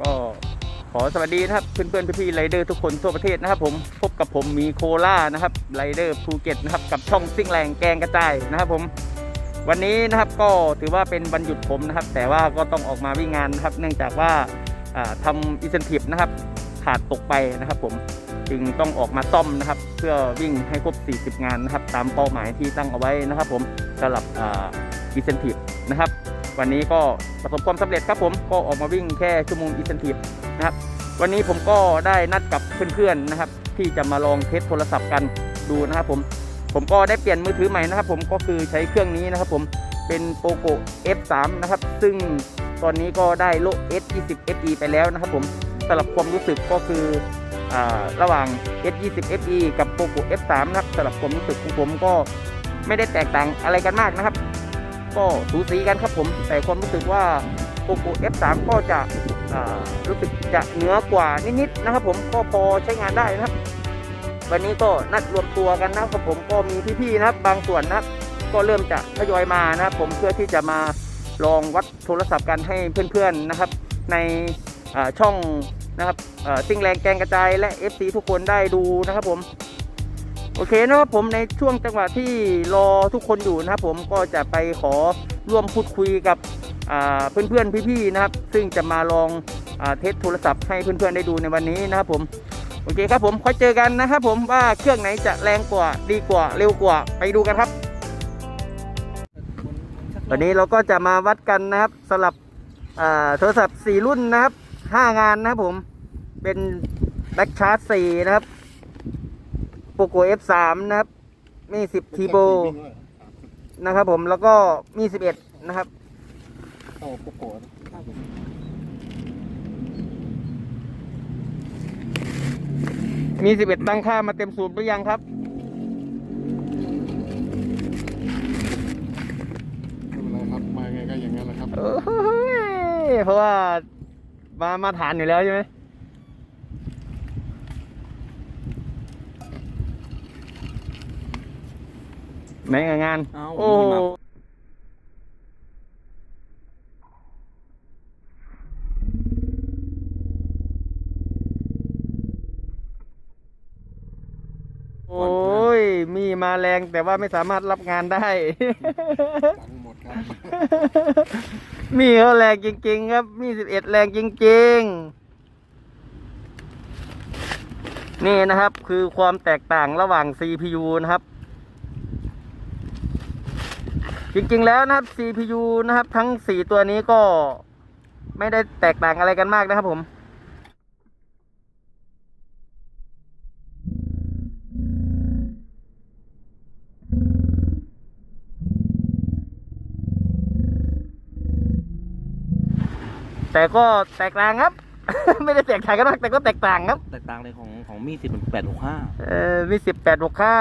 ก็ขอสวัสดีนะครับ เพื่อนๆพี่ๆไรเดอร์ทุกคนทั่วประเทศนะครับ ผมพบกับผมมีโคล่านะครับไรเดอร์ภูเก็ตนะครับกับช่องซิ่งแรงแกงกระจายนะครับ ผม วันนี้นะครับก็ถือว่าเป็นวันหยุดผมนะครับ แต่ว่าก็ต้องออกมาวิ่งงานนะครับ เนื่องจากว่าอ่าทำอินเซนティブนะครับ ขาดตกไปนะครับ ผมจึงต้องออกมาซ่อมนะครับ เพื่อวิ่งให้ครบ 40 งานนะครับ ตามเป้าหมายที่ตั้งเอาไว้นะครับ ผมสำหรับอินเซนティブนะครับ วันนี้ก็ประสบความสำเร็จครับผมก็ออกมาวิ่งแค่ชั่วโมงอินเทนทีนะครับวันนี้ผมก็ได้นัดกับเพื่อนๆนะครับ ที่จะมาลองเทสโทรศัพท์กันดูนะครับผมผมก็ได้เปลี่ยนมือถือใหม่นะครับ ผมก็คือใช้เครื่องนี้นะครับ ผมเป็นโปโก F3 นะครับ ซึ่งตอนนี้ก็ได้โล S20 FE ไปแล้วนะครับ ผมสำหรับความรู้สึกก็คืออระหว่าง S20 FE กับโปโก F3 นะครับสำหรับความรู้สึกของผมก็ไม่ได้แตกต่างอะไรกันมากนะครับ ก็สูสีกันครับผม แต่ความรู้สึกว่า POCO F3 ก็จะรู้สึกจะเหนือกว่านิดๆนะครับผมก็พอใช้งานได้นะครับ วันนี้ก็นัดรวมตัวกันนะครับผมก็มีพี่ๆนะครับ บางส่วนนะครับ ก็เริ่มจะทยอยมานะครับผมเพื่อที่จะมาลองวัดโทรศัพท์กันให้เพื่อนๆนะครับ ในช่องนะครับซิ่งแรงแกงกระจายและ FC ทุกคนได้ดูนะครับผม โอเคนะครับผมในช่วงจังหวะที่รอทุกคนอยู่นะครับผมก็จะไปขอร่วมพูดคุยกับอ่าเพื่อนๆพี่ๆนะครับ ซึ่งจะมาลองอเทสโทรศัพท์ให้เพื่อนๆได้ดูในวันนี้นะครับผมโอเคครับผมค่อยเจอกันนะครับผมว่าเครื่องไหนจะแรงกว่าดีกว่าเร็วกว่าไปดูกันครับวันนี้เราก็จะมาวัดกันนะครับสำหรับโทรศัพท์ 4 รุ่นนะครับ 5 งานนะครับผมเป็นแบ็กชาร์จ4นะครับ โปโก F3 นะครับ มี10ทีโบนะครับผมแล้วก็มี11นะครับโอ้โปโกะมี11ตั้งค่ามาเต็มสูตรหรือยังครับไม่เป็นไรครับมาไงก็อย่างนั้นแหละครับโอ้ยเพราะว่ามามาฐานอยู่แล้วใช่ไหม ไหนกับงาน เอ้าโอ้โหมีมา โอ้ย มีมาแรงแต่ว่าไม่สามารถรับงานได้ ตังค์หมดครับ มีเขาแรงจริงๆ ครับ มีสิบเอ็ดแรงจริงๆ นี่นะครับคือความแตกต่างระหว่าง CPU นะครับ จริงๆแล้วนะครับ CPU นะครับ ทั้ง 4 ตัวนี้ก็ไม่ได้แตกต่างอะไรกันมากนะครับผมแต่ก็แตกต่างครับ ไม่ได้แตกต่างกันมากแต่ก็แตกต่างครับ แตกต่างเลยของของมีสิบแปดหกห้าเออมีสิบแปดหกห้า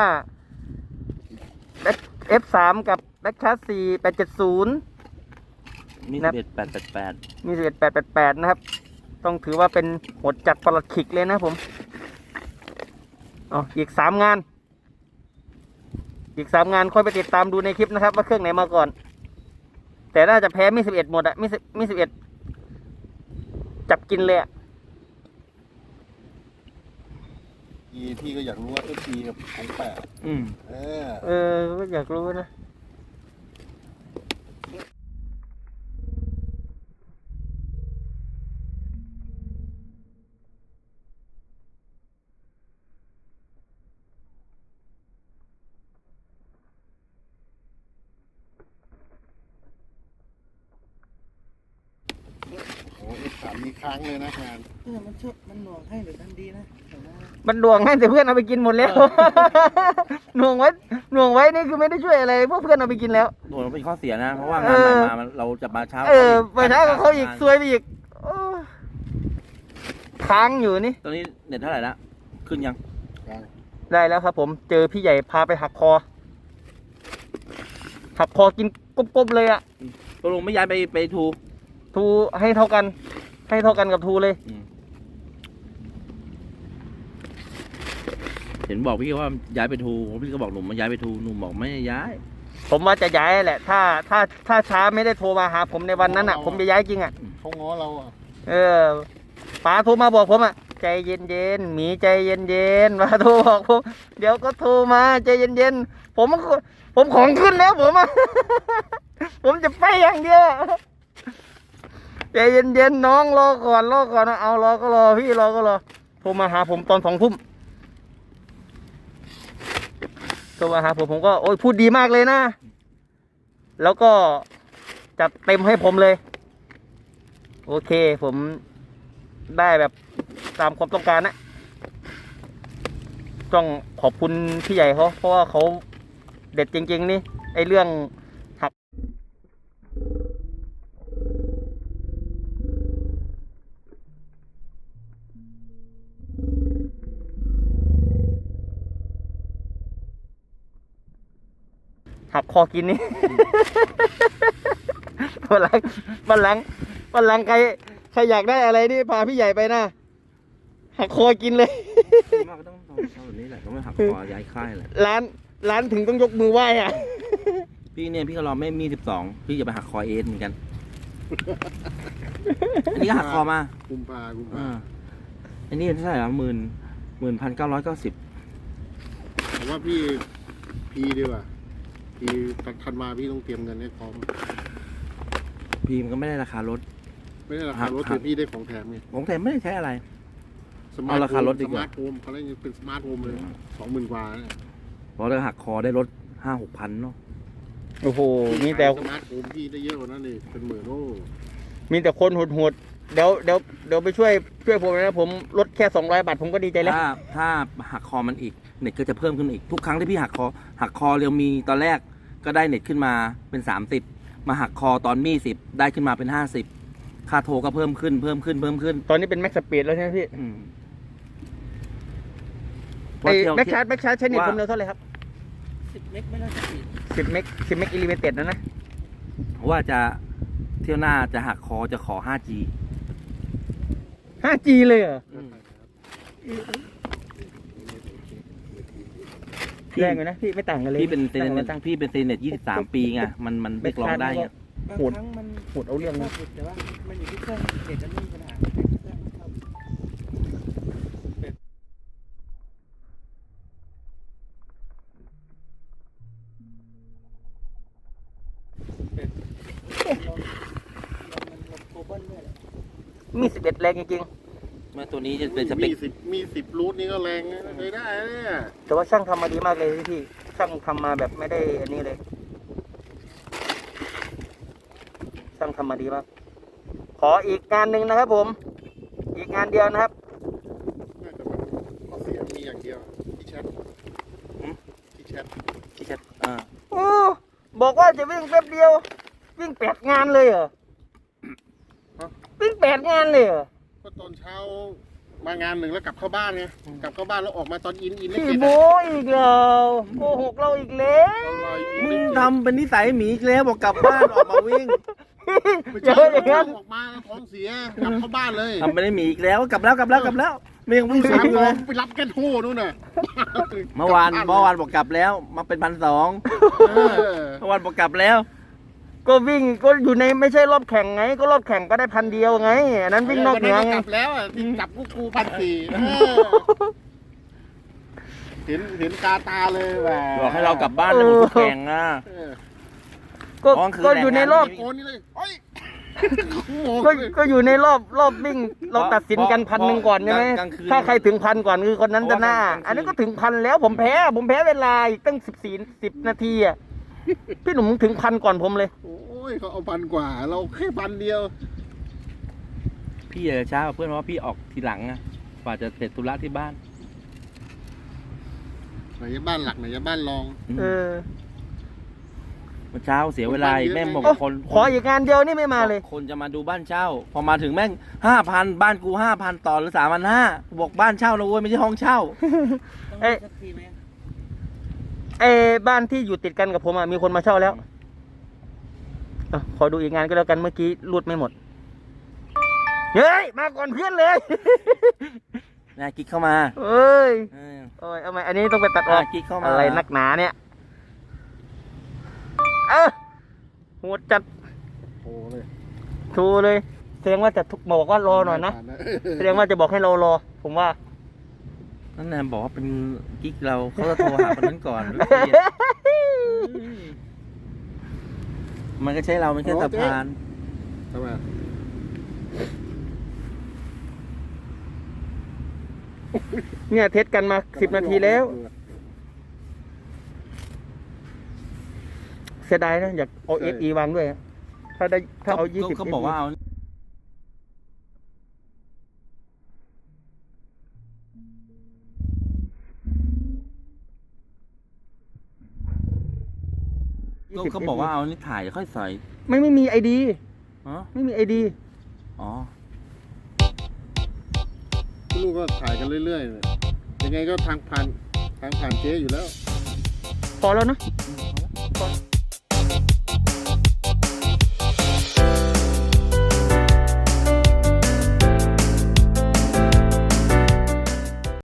แบ็คเอฟสามกับแบ็คชาร์สี่แปดเจ็ดศูนย์มีครัสิบ บเอ็ดแปดแปดแปดมีสิบเอ็ดแปดแปดแปดนะครับ ต้องถือว่าเป็นหดจัดประหลัดขิกเลยนะครับผมอ๋ออีกสามงาน อีกสามงานค่อยไปติดตามดูในคลิปนะครับ ว่าเครื่องไหนมาก่อน แต่น่าจะแพ้มีสิบเอ็ดหมดอะมีสิมีสิบเอ็ดจับกินเลยอะ อีที่ก็อยากรู้ว่า FP กับของแปดอืมเออ เออก็อยากรู้นะ โอ้เอฟสามมี ค้างเลยนะงานเออมันชอบมันหน่วงให้หรือมันดีนะแต่ว่ามันดวงให้แต่เพื่อนเอาไปกินหมดแล้ว หน่วงไว้หน่วงไว้นี่คือไม่ได้ช่วยอะไรเพราะเพื่อนเอาไปกินแล้ว โดนเป็นข้อเสียนะ เพราะว่าเองานอใหม่มามันเราจะมาเช้าเออไปช้ากับเขาอีกซวยไปอีกโอ้ค้างอยู่นี่ ตอนนี้เน็ตเท่าไหร่ละขึ้นยังกลางได้แล้วครับผมเจอพี่ใหญ่พาไปหักคอ หักคอกินกบๆเลยอะตกลงไม่ย้ายไปไปทูทูให้เท่ากัน ให้เท่ากันกับทูเลยอืมเห็นบอกพี่ว่าย้ายไปทูพี่ก็บอกหนุ่มมาย้ายไปทูหนุ่มบอกไม่ย้าย ผมว่าจะย้ายแหละ ถ้าถ้าถ้าช้าไม่ได้โทรมาหา ผมในวันนั้นอะผมจะย้ายจริงอะเขาง้อเราอะ เออป๋าโทรมาบอกผมอะใจเย็นเย็นๆหมีใจเย็นเย็นๆป๋าโทรบอกผม เดี๋ยวก็โทรมาใจเย็นเย็นๆผมก็ผมของขึ้นแล้วผมอะ ผมจะไปอย่างเดียวอะ ใจเย็นๆน้องรอก่อนรอก่อนนะเอารอก็รอพี่รอก็รอโทรมาหาผมตอนสองทุ่มโทรมาหาผมผมก็โอ้ยพูดดีมากเลยนะ แล้วก็จัดเต็มให้ผมเลย โอเคผมได้แบบตามความต้องการนะต้องขอบคุณพี่ใหญ่เขาเพราะว่าเขาเด็ดจริง ๆ นี่ไอเรื่อง หักคอกินนี่วันหลังวันหลังวันหลังใครใครอยากได้อะไรนี่พาพี่ใหญ่ไปนะหักคอกินเลยมากก็ต้องทำแบบนี้แหละก็ไม่หักคอย้ายค่ายแหละร้านร้านถึงต้องยกมือไหว้อะพี่เนี่ยพี่ก็รอไม่มีสิบสองพี่จะไปหักคอเอสเหมือนกัน อันนี้ก็หักคอมากุมภากุมภาอ่าอันนี้เท่าไหร่ละหมื่นหมื่นพันเก้าร้อยเก้าสิบผมว่าพี่พีดีกว่า พีทันมาพี่ต้องเตรียมเงินให้พร้อม พี่มันก็ไม่ได้ราคารถ ไม่ได้ราคารถแต่พี่ได้ของแถมไงของแต่ไม่ได้ใช้อะไร สมาเอาร์ทราคารถดีสกว่า มาร์ทโฮมเขาเรียกเป็นสมาร์ทโฮมเลยสองหมื่นกว่าเนี่ยเพราะถ้าหักคอได้รถห้าหกพันเนาะโอ้โห มีแต่ สมาร์ทโฮมพี่ได้เยอะกว่านั้นเลยเป็นหมื่นโอ้มีแต่คนโหดๆเดี๋ยวเดี๋ยวเดี๋ยวไปช่วยช่วยผมนะผมลดแค่สองร้อยบาทผมก็ดีใจแล้ว ถ้าถ้าหักคอมันอีกเน็ตก็จะเพิ่มขึ้นอีกทุกครั้งที่พี่หักคอหักคอเรียวมีตอนแรก ก็ได้เน็ตขึ้นมาเป็นสามสิบมาหักคอตอนมีสิบได้ขึ้นมาเป็นห้าสิบค่าโทรก็เพิ่มขึ้นเพิ่มขึ้นเพิ่มขึ้นตอนนี้เป็นแม็กสปีดแล้วใช่ไหมพี่อืมไอ้เที่ยวแม็กชาร์จแม็กชาร์จใช้เน็ตว่าผมเร็วเท่าไหร่ครับสิบเมกไม่น่าจะผิดสิบเมกสิบเมกอิลิเมเต็ดนะนะว่าจะเที่ยวหน้าจะหักคอจะขอ 5G 5G เลยเหรอ อืม แรงอยู่นะพี่ไม่ต่างกันเลยพี่เป็นเซนต่างเน็กัตต่างพี่เป็นเซนเน็ต23ปีไงมันมันเรียกร้องได้ไงบางโหดครั้งมันโหดเอาเรื่องชอนะบผิดแต่ว่ามันอยู่ที่เครื่องเด็ดแล้วไม่มีปัญหาแต่เครื่องชอบเป็นลองลองมันลองโคเบิลด้วยแหละมีสิบเอ็ดแรงจริงเมื่อตัวนี้จะเป็นสเปมีคสิบมีสิบรูทนี่ก็แรงนะเคยได้นะเนี่ยๆแต่ว่าช่างทำมาดีมากเลยพี่ ช่างทำมาแบบไม่ได้อันนี้เลย ช่างทำมาดีมาก ขออีกงานหนึ่งนะครับผม อีกงานเดียวนะครับแต่มันข้อเสียมีอย่างเดียวที่แชทที่แชทที่จะอ่าโอ้บอกว่าจะวิ่งแป๊บเดียว วิ่งแปดงานเลยเหรอวิ่งแปดงานเลยเหรอก็ตอน เช้ามางานหนึ่งแล้วกลับเข้าบ้านไงกลับเข้าบ้านแล้วออกมาตอนอินอินได้พี่เสร็จโบอีกแล้วโกหกเราอีกแล้วอร่อยอินมึไม่งเสร็จทำเป็นนิสัยหมีอีกแล้วบอกกลับบ้านออกมาวิ่งไม่เยใช่อะอย่างนั้นออกมาแล้วท้องเสียกลับเข้าบ้านเลยทำไม่ได้หมีอีกแล้วกลับแล้วกลับแล้วกลับแล้วไม่ยังวิ่งสสาวนมอยู่โมเลงยไปรับแกนโฮนู่นน่ะเมื่อวานเมื่อวานบอกกลับแล้ว มาเป็นพันสองเออเมื่อวานบอกกลับแล้ว ก็วิ่งก็อยู่ในไม่ใช่รอบแข่งไง ก็รอบแข่งก็ได้พันเดียวไงอันนั้นวิ่งนอกเหนือวัไง กลับแล้วอะที่จับกูกูพันสี่เออเห็นเห็นกาตาเลยแหวบอกให้เรากลับบ้านเลยหมดทุกแข่งอะ เออก็อ๋อคือก็อยู่ในรอบ แรงงานโกนนี่เลยโอ้ยโมก็เลยก็อยู่ในรอบรอบวิ่งเราตัดสินกันพันหนึ่งก่อนใช่ไหมกลางคืนถ้าใครถึงพันก่อนคือคนนั้นจะหน้า เพราะว่ากลางคืน อันนี้ก็ถึงพันแล้วผมแพ้ ผมแพ้เวลาอีกตั้งสิบสี่สิบนาทีอะ พี่หนุ่มถึงพันก่อนผมเลย โอ้ยเขาเอาพันกว่า เราแค่พันเดียว พี่อาจจะช้ากว่าเพื่อนเพราะว่าพี่ออกทีหลังอะกว่าจะเสร็จธุระที่บ้านไหนจะบ้านหลักไหนจะบ้านรอง อืมเออเมื่อเช้าเสียเวลาอีกแม่งบอกโอ้คน ขออีกงานเดียวนี่ไม่มาเลย คนจะมาดูบ้านเช่า พอมาถึงแม่งห้าพันบ้านกูห้าพันต่อหรือสามพันห้าบอกบ้านเช่านะเว้ยไม่ใช่ห้องเช่า ต้องเอ๊ะสักทีไหม ไอ้บ้านที่อยู่ติดกันกับผมอะมีคนมาเช่าแล้วอะขอดูอีกงานก็แล้วกันเมื่อกี้รูดไม่หมด เฮ้ย มาก่อนเพื่อนเลยนายกิ๊กเข้ามาเอ้ยเออโอ้ยเอาไหมอันนี้ต้องไปตัดออกอะกิ๊กเข้ามาอะไรนักหนาเนี่ย เออโหดจัดโอ้เลยโทรเลยแสดงว่าจะทุกบอกว่ารอหน่อยนะแสดงว่าจะบอกให้เรารอ ผมว่า นั่นแนมบอกว่าเป็นกิ๊กเราเขาจะโทรหาคนนั้นก่อนไม่เครียดมันก็ใช้เราเป็นแค่สะพานทำไมเนี่ยเทสกันมาสิบนาทีแล้ว เสียดายนะ อยากเอาเอสีวางด้วยอะถ้าได้ถ้าเอายี่สิบเขาบอกว่าเอา ก็เขาบอกว่าเอานี่ถ่ายเดี๋ยวค่อยใส่ไม่ไม่มีไอดีอ๋อไม่มีไอดีอ๋อลูกก็ถ่ายกันเรื่อยๆเนี่ยยังไงก็ทางผ่านทางผ่านเจ๊อยู่แล้ว พอแล้วเนอะอืมเอาละ